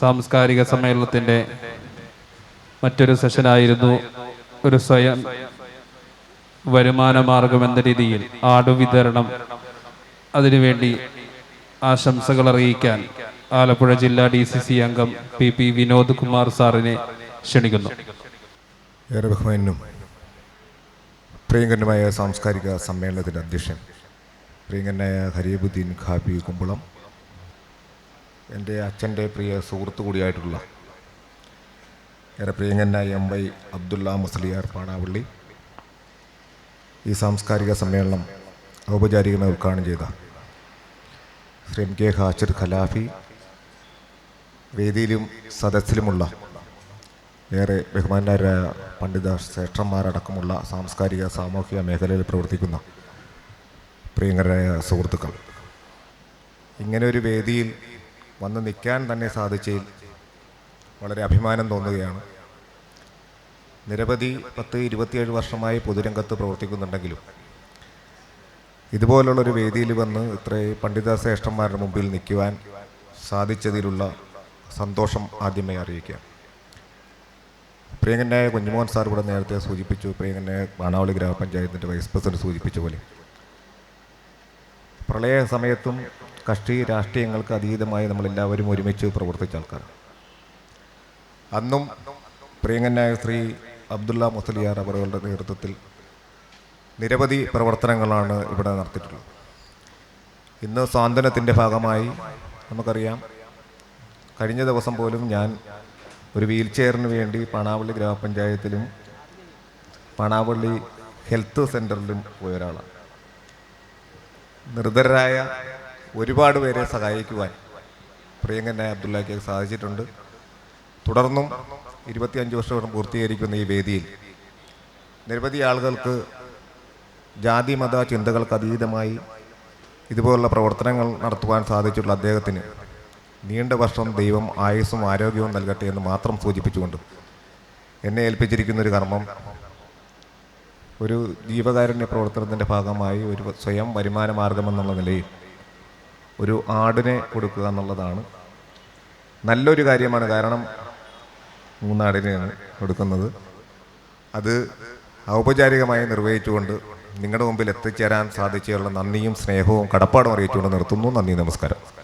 സാംസ്കാരിക സമ്മേളനത്തിന്റെ മറ്റൊരു സെഷനായിരുന്നു ഒരു സ്വയം വരുമാന മാർഗം എന്ന രീതിയിൽ ആടുവിതരണം അതിനുവേണ്ടി ആശംസകൾ അറിയിക്കാൻ ആലപ്പുഴ ജില്ലാ ഡി സി സി അംഗം പി പി വിനോദ് കുമാർ സാറിനെ ക്ഷണിക്കുന്നു. ഏറെ ബഹുമാനും പ്രിയങ്കരനുമായ സാംസ്കാരിക സമ്മേളനത്തിന്റെ അധ്യക്ഷൻ പ്രിയങ്കരനായ ഹരിയബുദ്ദീൻ ഖാബി കുമ്പളം എന്റെ അച്ഛന്റെ പ്രിയ സുഹൃത്തു കൂടിയായിട്ടുള്ള ഏറെ പ്രിയങ്കനായ എം വൈ അബ്ദുള്ള മുസ്ലിയാർ പാണാവള്ളി ഈ സാംസ്കാരിക സമ്മേളനം ഔപചാരികമായി ഉദ്ഘാടനം ചെയ്ത ശ്രീ എം കെ ഹാഷിർ ഖലാഫി വേദിയിലും സദസ്സിലുമുള്ള ഏറെ ബഹുമാനായ പണ്ഡിത ശ്രേഷ്ഠന്മാരടക്കമുള്ള സാംസ്കാരിക സാമൂഹിക മേഖലയിൽ പ്രവർത്തിക്കുന്ന പ്രിയങ്കരായ സുഹൃത്തുക്കൾ. ഇങ്ങനെ ഒരു വേദിയിൽ വന്ന് നിൽക്കാൻ തന്നെ സാധിച്ചതിൽ വളരെ അഭിമാനം തോന്നുകയാണ്. നിരവധി പത്ത് ഇരുപത്തിയേഴ് വർഷമായി പൊതുരംഗത്ത് പ്രവർത്തിക്കുന്നുണ്ടെങ്കിലും ഇതുപോലുള്ളൊരു വേദിയിൽ വന്ന് ഇത്രയും പണ്ഡിത ശ്രേഷ്ഠന്മാരുടെ മുമ്പിൽ നിൽക്കുവാൻ സാധിച്ചതിലുള്ള സന്തോഷം ആദ്യമേ അറിയിക്കാം പ്രിയങ്കനായ കുഞ്ഞുമോഹൻ സാർ ഇവിടെ നേരത്തെ സൂചിപ്പിച്ചു പ്രിയങ്കനായ ബാണാവളി ഗ്രാമപഞ്ചായത്തിന്റെ വൈസ് പ്രസിഡന്റ് സൂചിപ്പിച്ച പോലെ. പ്രളയ സമയത്തും കക്ഷി രാഷ്ട്രീയങ്ങൾക്ക് അതീതമായി നമ്മളെല്ലാവരും ഒരുമിച്ച് പ്രവർത്തിച്ച ആൾക്കാർ അന്നും പ്രിയങ്കനായ ശ്രീ അബ്ദുള്ള മുസലിയാർ അവരുടെ നേതൃത്വത്തിൽ നിരവധി പ്രവർത്തനങ്ങളാണ് ഇവിടെ നടത്തിയിട്ടുള്ളത്. ഇന്ന് സ്വാതന്ത്ര്യത്തിന്റെ ഭാഗമായി നമുക്കറിയാം കഴിഞ്ഞ ദിവസം പോലും ഞാൻ ഒരു വീൽ ചെയറിന് വേണ്ടി പണാവള്ളി ഗ്രാമപഞ്ചായത്തിലും പണാവള്ളി ഹെൽത്ത് സെന്ററിലും പോയ ഒരാളാണ്. നിർദ്ധരായ ഒരുപാട് പേരെ സഹായിക്കുവാൻ പ്രിയങ്കനായ അബ്ദുള്ളക്ക് സാധിച്ചിട്ടുണ്ട്. തുടർന്നും ഇരുപത്തിയഞ്ച് വർഷം പൂർത്തീകരിക്കുന്ന ഈ വേദിയിൽ നിരവധി ആളുകൾക്ക് ജാതി മത ചിന്തകൾക്ക് അതീതമായി ഇതുപോലുള്ള പ്രവർത്തനങ്ങൾ നടത്തുവാൻ സാധിച്ചിട്ടുള്ള അദ്ദേഹത്തിന് നീണ്ട വർഷം ദൈവം ആയുസ്സും ആരോഗ്യവും നൽകട്ടെ എന്ന് മാത്രം സൂചിപ്പിച്ചുകൊണ്ട് എന്നെ ഏൽപ്പിച്ചിരിക്കുന്ന ഒരു കർമ്മം ഒരു ജീവകാരുണ്യ പ്രവർത്തനത്തിന്റെ ഭാഗമായി ഒരു സ്വയം വരുമാന മാർഗമെന്നുള്ള നിലയിൽ ഒരു ആടിനെ കൊടുക്കുക എന്നുള്ളതാണ്. നല്ലൊരു കാര്യമാണ് കാരണം മൂന്നാടിനെയാണ് കൊടുക്കുന്നത്. അത് ഔപചാരികമായി നിർവഹിച്ചുകൊണ്ട് നിങ്ങളുടെ മുമ്പിൽ എത്തിച്ചേരാൻ സാധിച്ചുള്ള നന്ദിയും സ്നേഹവും കടപ്പാടും അറിയിച്ചുകൊണ്ട് നിർത്തുന്നു. നന്ദി നമസ്കാരം.